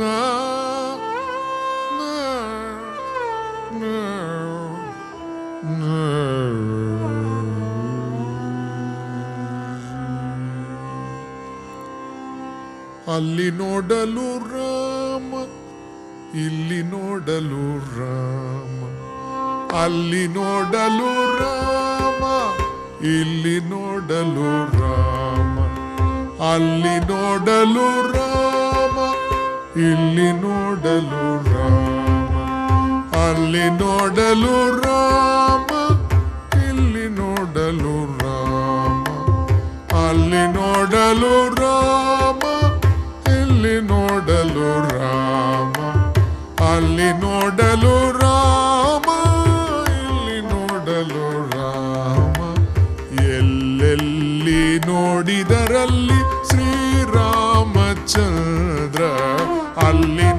No. ಅಲ್ಲಿ ನೋಡಲು ರಾಮ, ಇಲ್ಲಿ ನೋಡಲು ರಾಮ. ಅಲ್ಲಿ ನೋಡಲು ರಾಮ, ಇಲ್ಲಿ ನೋಡಲು ರಾಮ. ಅಲ್ಲಿ ನೋಡಲು ರಾಮ, ಇಲ್ಲಿ ನೋಡಲು ರಾಮ. ಅಲ್ಲಿ ನೋಡಲು ರಾಮ, ಇಲ್ಲಿ ನೋಡಲು ರಾಮ. ಅಲ್ಲಿ ನೋಡಲು ರಾಮ. ಅಲ್ಲಿ ನೋಡಲು ರಾಮ ಇಲ್ಲಿ ನೋಡಲು ರಾಮ. ಎಲ್ಲೆಲ್ಲಿ ನೋಡಿದರಲ್ಲಿ ಶ್ರೀರಾಮಚಂದ್ರ ಅಲ್ಲಿ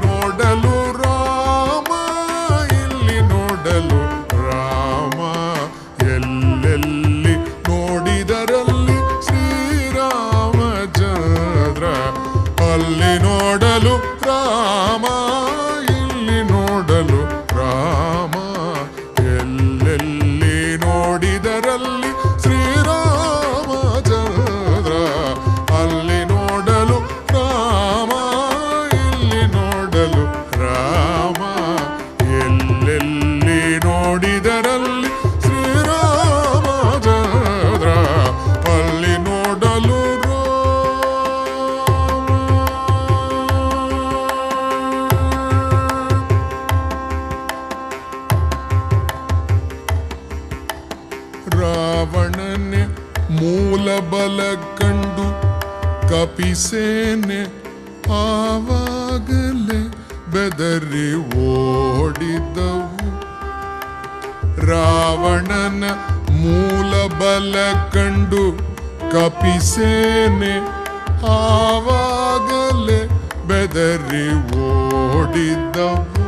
ರಾವಣನೆ ಮೂಲ ಬಲ ಕಂಡು ಕಪಿಸೇನೆ. ಆವಾಗಲೇ ಬೆದರಿ ಓಡಿದವು. ರಾವಣನ ಮೂಲ ಬಲ ಕಂಡು ಕಪಿಸೇನೆ. ಆವಾಗಲೇ ಬೆದರಿ ಓಡಿದವು.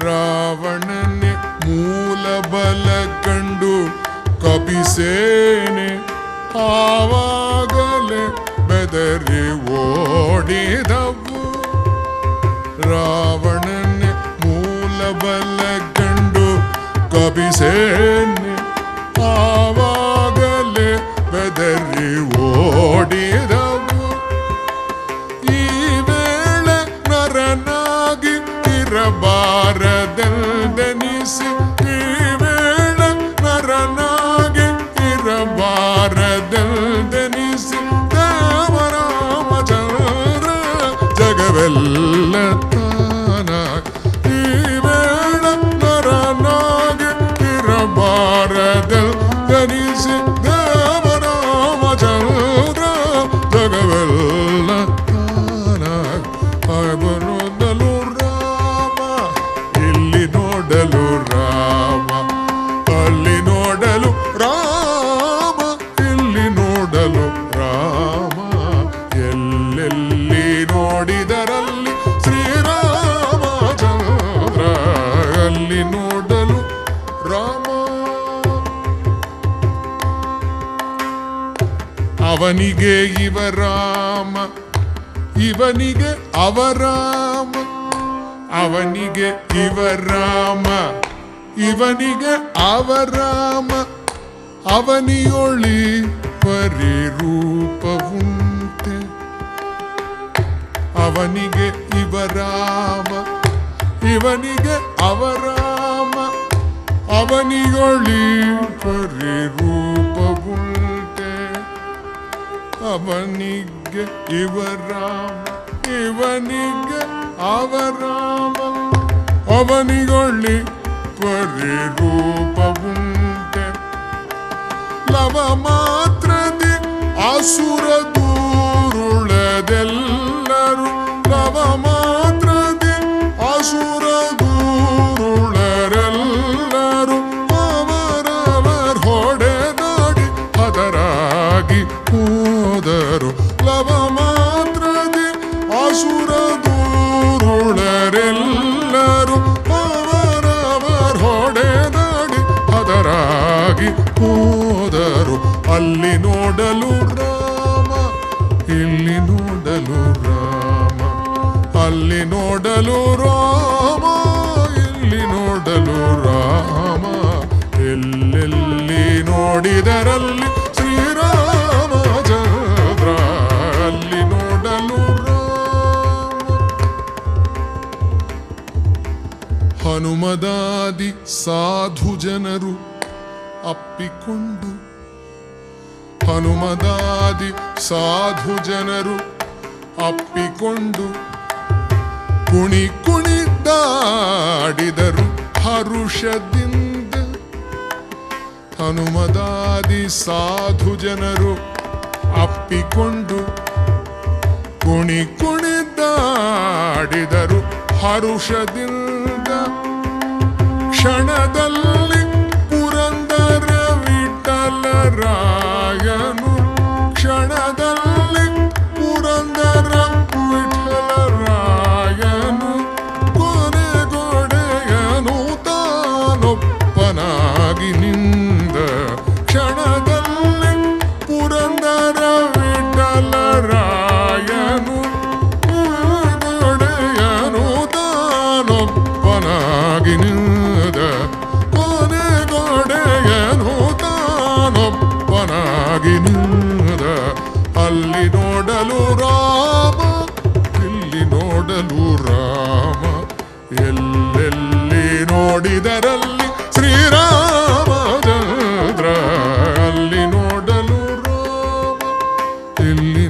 ರಾವಣನೆ ಮೂಲ ಬಲ ಕಂಡು ಕಪಿಸೇನೆ. ಆವಾಗಲೇ ಬೆದರಿ ಓಡಿದವು. ರಾವಣನೆ ಮೂಲ ಬಲ ಕಂಡು ಕಪಿಸೇನೆ. ಆವಾಗಲೇ ಬೆದರಿ ಓಡಿದವು பாரதல் தனிசு ಎಲ್ಲೆಲ್ಲಿ ನೋಡಿದರಲ್ಲಿ ಶ್ರೀರಾಮಚಂದ್ರ ಅಲ್ಲಿ ನೋಡಲು ರಾಮ. ಅವನಿಗೆ ಇವರಾಮ ಇವನಿಗೆ ಅವರಾಮ ಅವನಿಗೆ ಇವರಾಮ ಇವನಿಗೆ ಅವರಾಮ ಅವನಿಯೊಳಿ ಪರಿರೂಪವುಂಟೆ ಅವನಿಗೆ ಇವರಾಮ ಇವನಿಗೆ ಅವರಾಮ ಅವನಿಯೊಳಿ ಪರಿರೂಪವುಂಟೆ ಅವನಿಗೆ ಇವರಾಮ ಇವನಿಗೆ ಅವರಾಮ ಅವನಿಗೊಳ್ಳಿ ಪರಿರೂಪವುಂಟೆ ಲವ ಮಾತ್ರದಿ ಅಸುರ ಅಸುರ ದೂರುಳರೆಲ್ಲರು ಅವರವರ್ ಹೊಡೆದಾಡಿ ಅದರಾಗಿ ಹೋದರು ಲವ ಮಾತ್ರದಿ ಅಸುರ ದೂರುಳರೆಲ್ಲರು ಅವರವರ್ ಹೊಡೆದಾಡಿ ಅದರಾಗಿ ಹೋದರು ಅಲ್ಲಿ ನೋಡಲು ನೋಡಲು ರಾಮ, ಇಲ್ಲಿ ನೋಡಲು ರಾಮ. ಎಲ್ಲೆಲ್ಲಿ ನೋಡಿದರಲ್ಲಿ ಶ್ರೀರಾಮಚಂದ್ರ ಅಲ್ಲಿ ನೋಡಲು ರಾಮ. ಹನುಮದಾದಿ ಸಾಧು ಜನರು ಅಪ್ಪಿಕೊಂಡು, ಹನುಮದಾದಿ ಸಾಧು ಜನರು ಅಪ್ಪಿಕೊಂಡು ಕುಣಿ ಕುಣಿದಾಡಿದರು ಹರುಷದಿಂದ. ಹನುಮದಾದಿ ಸಾಧು ಜನರು ಅಪ್ಪಿಕೊಂಡು ಕುಣಿ ಕುಣಿದಾಡಿದರು ಹರುಷದಿಂದ. ಕ್ಷಣದಲ್ಲಿ ಪುರಂದರ ವಿಠಲರಾಯನು ಕ್ಷಣದಲ್ಲಿ ನೋಡಲು ರಾಮ ಇಲ್ಲಿ ನೋಡಲು ರಾಮ ಎಲ್ಲೆಲ್ಲಿ ನೋಡಿದರಲ್ಲಿ ಶ್ರೀರಾಮಚಂದ್ರ ಅಲ್ಲಿ ನೋಡಲು ರಾಮ ಇಲ್ಲಿ